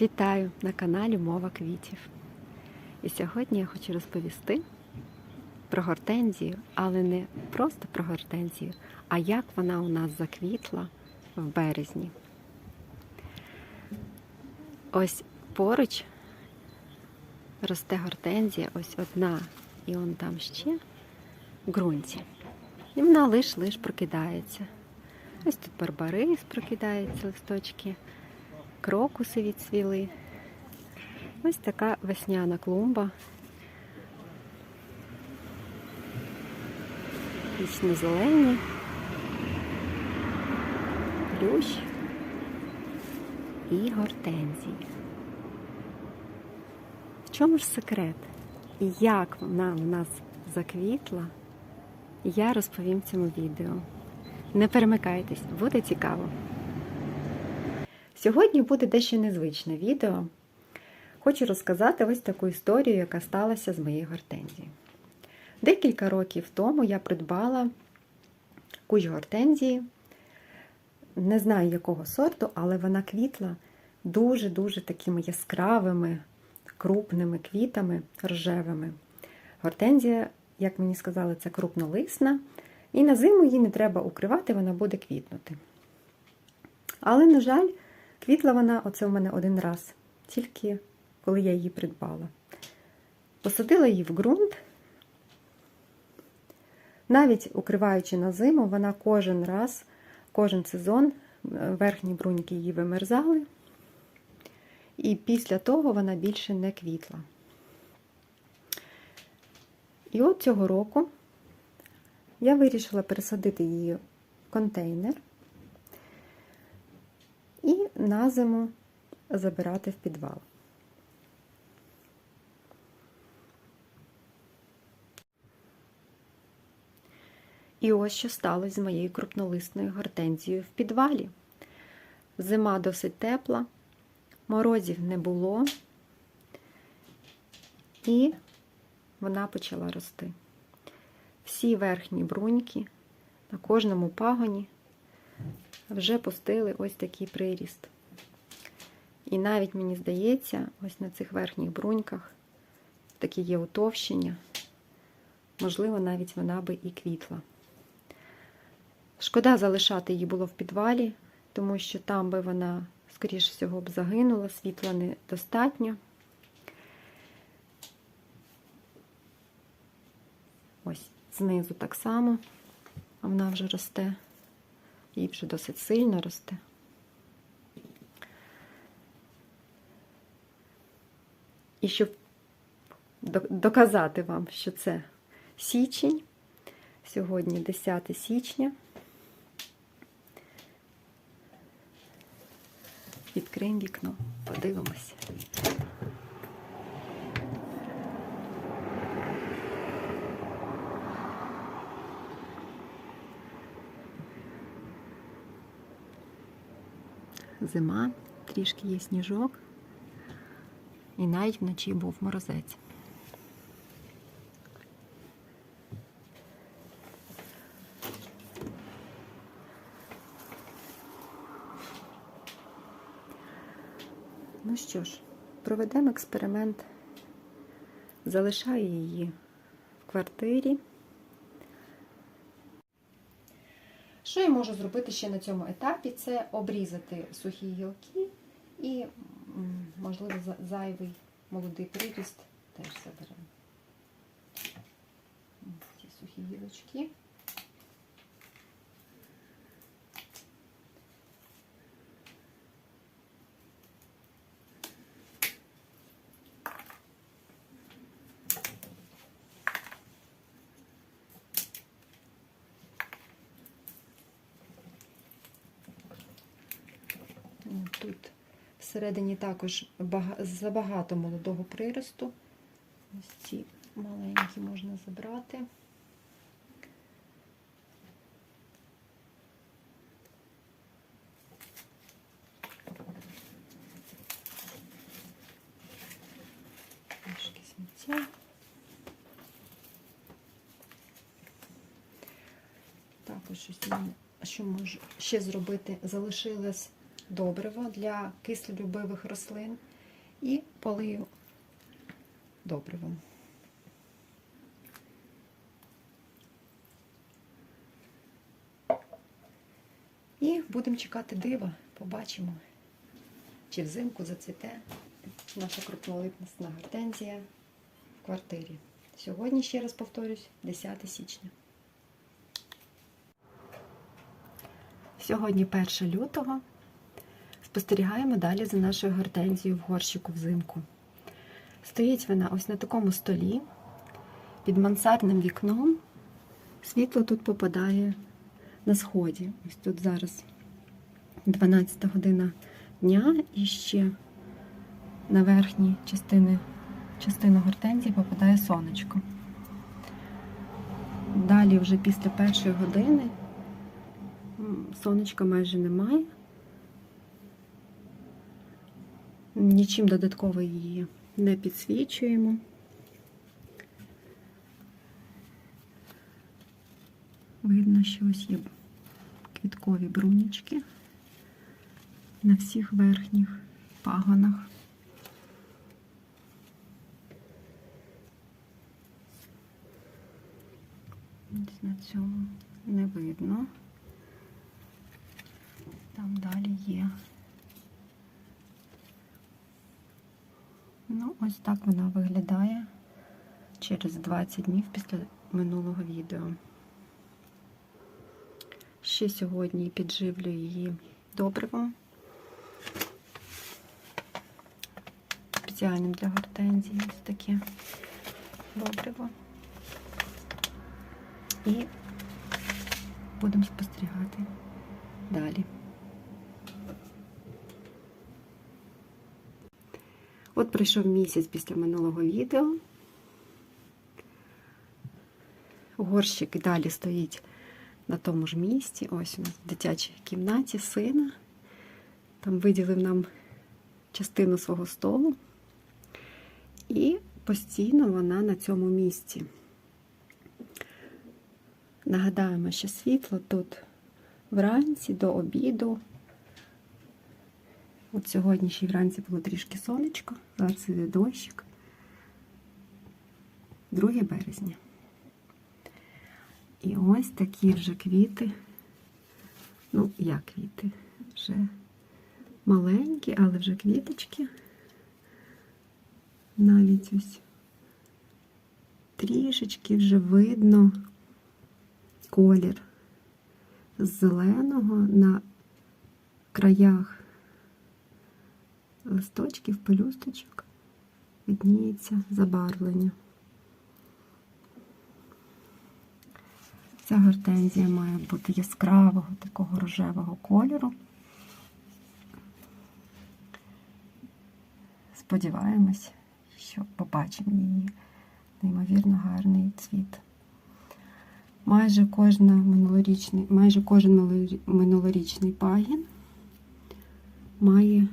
Вітаю на каналі Мова квітів. І сьогодні я хочу розповісти про гортензію, але не просто про гортензію, а як вона у нас заквітла в березні. Ось поруч росте гортензія, ось одна, і он там ще в ґрунті. І вона лиш-лиш прокидається. Ось тут барбарис прокидається листочки крокуси відцвіли. Ось така весняна клумба. Вічно-зелені, плющ і гортензії. В чому ж секрет? І як вона в нас заквітла, я розповім в цьому відео. Не перемикайтесь, буде цікаво. Сьогодні буде дещо незвичне відео. Хочу розказати ось таку історію, яка сталася з моєю гортензією. Декілька років тому я придбала кущ гортензії. Не знаю якого сорту, але вона квітла дуже-дуже такими яскравими, крупними квітами рожевими. Гортензія, як мені сказали, це крупнолисна, і на зиму її не треба укривати, вона буде квітнути. Але, на жаль, Квітла вона, оце в мене один раз, тільки коли я її придбала. Посадила її в ґрунт. Навіть укриваючи на зиму, вона кожен раз, кожен сезон, верхні бруньки її вимерзали, і після того вона більше не квітла. І от цього року я вирішила пересадити її в контейнер на зиму забирати в підвал. І ось що сталося з моєю крупнолисною гортензією в підвалі. Зима досить тепла, морозів не було, і вона почала рости. Всі верхні бруньки на кожному пагоні вже пустили ось такий приріст. І навіть, мені здається, ось на цих верхніх бруньках такі є утовщення. Можливо, навіть вона би і квітла. Шкода залишати її було в підвалі, тому що там би вона, скоріш всього, б загинула, світла недостатньо. Ось знизу так само, а вона вже росте і вже досить сильно росте. І щоб доказати вам, що це січень, сьогодні 10 січня, відкриємо вікно, подивимося. зима, трішки є сніжок, і навіть вночі був морозець. Ну що ж, проведемо експеримент. Залишаю її в квартирі. Що я можу зробити ще на цьому етапі? Це обрізати сухі гілки і, можливо, зайвий молодий приріст теж заберемо. Ці сухі гілочки. Тут всередині також забагато молодого приросту. Ось ці маленькі можна забрати. Сміття. Також ось що можу ще зробити, залишилась добриво для кислолюбивих рослин і полию добривом. І будемо чекати дива, побачимо, чи взимку зацвіте наша крупнолипностна гортензія в квартирі. Сьогодні, ще раз повторюсь, 10 січня. Сьогодні 1 лютого. Спостерігаємо далі за нашою гортензією в горщику взимку. Стоїть вона ось на такому столі під мансардним вікном. Світло тут попадає на сході. Ось тут зараз 12 година дня і ще на верхній частини, частину гортензії попадає сонечко. Далі, вже після першої години, сонечка майже немає. Нічим додатково її не підсвічуємо. Видно, що ось є квіткові брунічки на всіх верхніх пагонах. На цьому не видно. Там далі є. Ну, ось так вона виглядає через 20 днів після минулого відео. Ще сьогодні підживлю її добривом. Спеціальним для гортензії ось таке добриво. І будемо спостерігати далі. От пройшов місяць після минулого відео. Горщик і далі стоїть на тому ж місці. Ось у нас в дитячій кімнаті сина. Там виділив нам частину свого столу. І постійно вона на цьому місці. Нагадаємо, що світло тут вранці до обіду. От сьогодні ще вранці було трішки сонечко, зараз іде дощик. 2 березня. І ось такі вже квіти. Ну, як квіти? Вже маленькі, але вже квіточки. Навіть ось трішечки вже видно колір з зеленого на краях листочків, пелюсточок видніється забарвлення. Ця гортензія має бути яскравого такого рожевого кольору. Сподіваємось, що побачимо її неймовірно гарний цвіт. Майже, кожна минулорічний, майже кожен минулорічний пагін має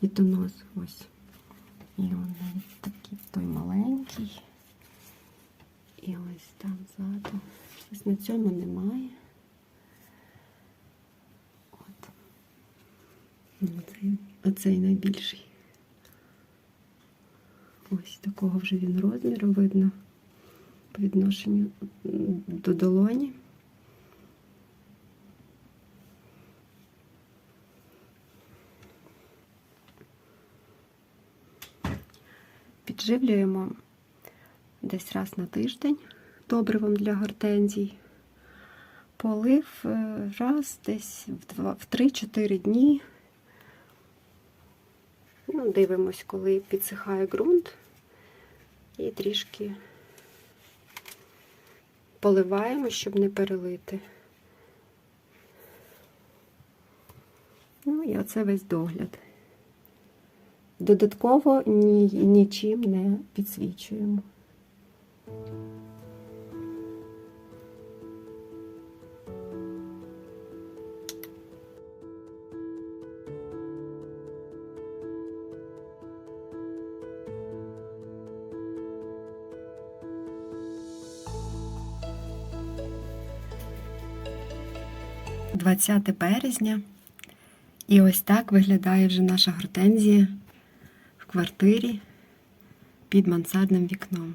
квітонос. Ось. І он навіть такий той маленький. І ось там ззаду. Ось на цьому немає. От. Ну, Оцей, оцей найбільший. Ось такого вже він розміру видно по відношенню до долоні. Підживлюємо десь раз на тиждень добривом для гортензій. Полив е, раз десь в в 3-4 дні. Ну, дивимось, коли підсихає ґрунт. І трішки поливаємо, щоб не перелити. Ну і оце весь догляд. Додатково ні, нічим не підсвічуємо. Двадцяте березня І ось так виглядає вже наша гортензія квартирі під мансардним вікном.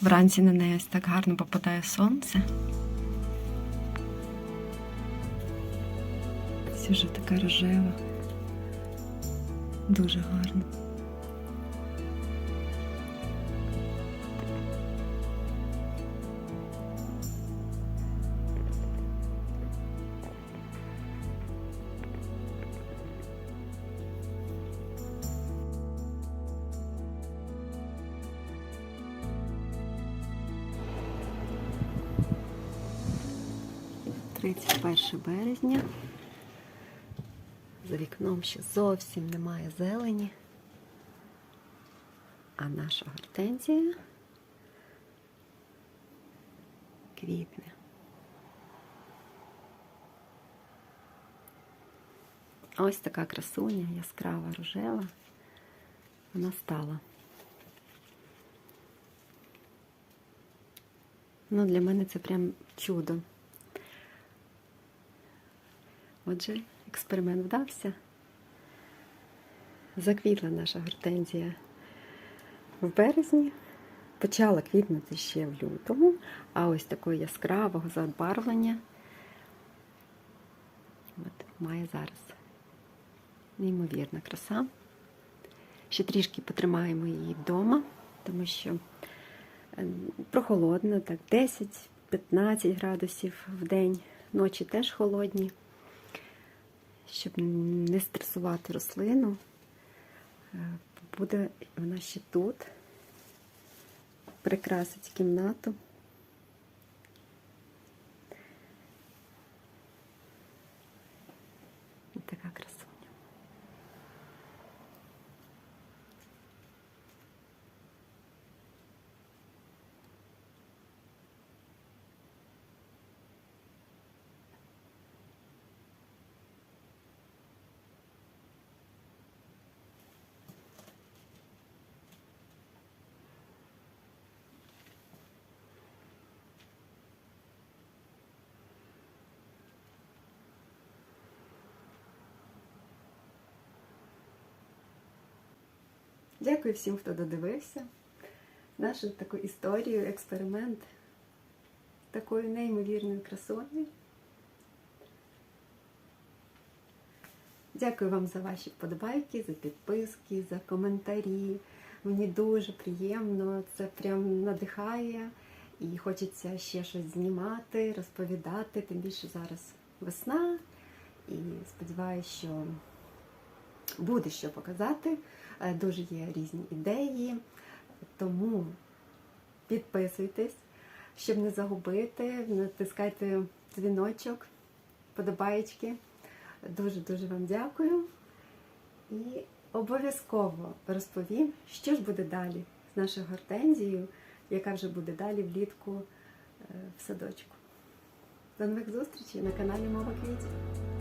Вранці на неї ось так гарно попадає сонце. Ось вже така рожева. Дуже гарно. Тридцять перше березня. За вікном ще зовсім немає зелені. А наша гортензія квітне. Ось така красуня, яскрава рожева. Вона стала. Ну, для мене це прям чудо. Отже, експеримент вдався. Заквітла наша гортензія в березні, почала квітнути ще в лютому, а ось такого яскравого забарвлення от, має зараз. Неймовірна краса. Ще трішки потримаємо її вдома, тому що е, прохолодно, так 10-15 градусів в день, ночі теж холодні щоб не стресувати рослину, е, буде вона ще тут, прикрасить кімнату. Ось така красуня. Дякую всім, хто додивився нашу таку історію, експеримент такою неймовірною красою. Дякую вам за ваші вподобайки, за підписки, за коментарі. Мені дуже приємно, це прям надихає і хочеться ще щось знімати, розповідати. Тим більше зараз весна. І сподіваюся, що буде що показати. Е, Дуже є різні ідеї. Тому підписуйтесь, щоб не загубити, натискайте дзвіночок, подобаєчки. Дуже-дуже вам дякую. І обов'язково розповім, що ж буде далі з нашою гортензією, яка вже буде далі влітку е, в садочку. До нових зустрічей на каналі Мова Квітів.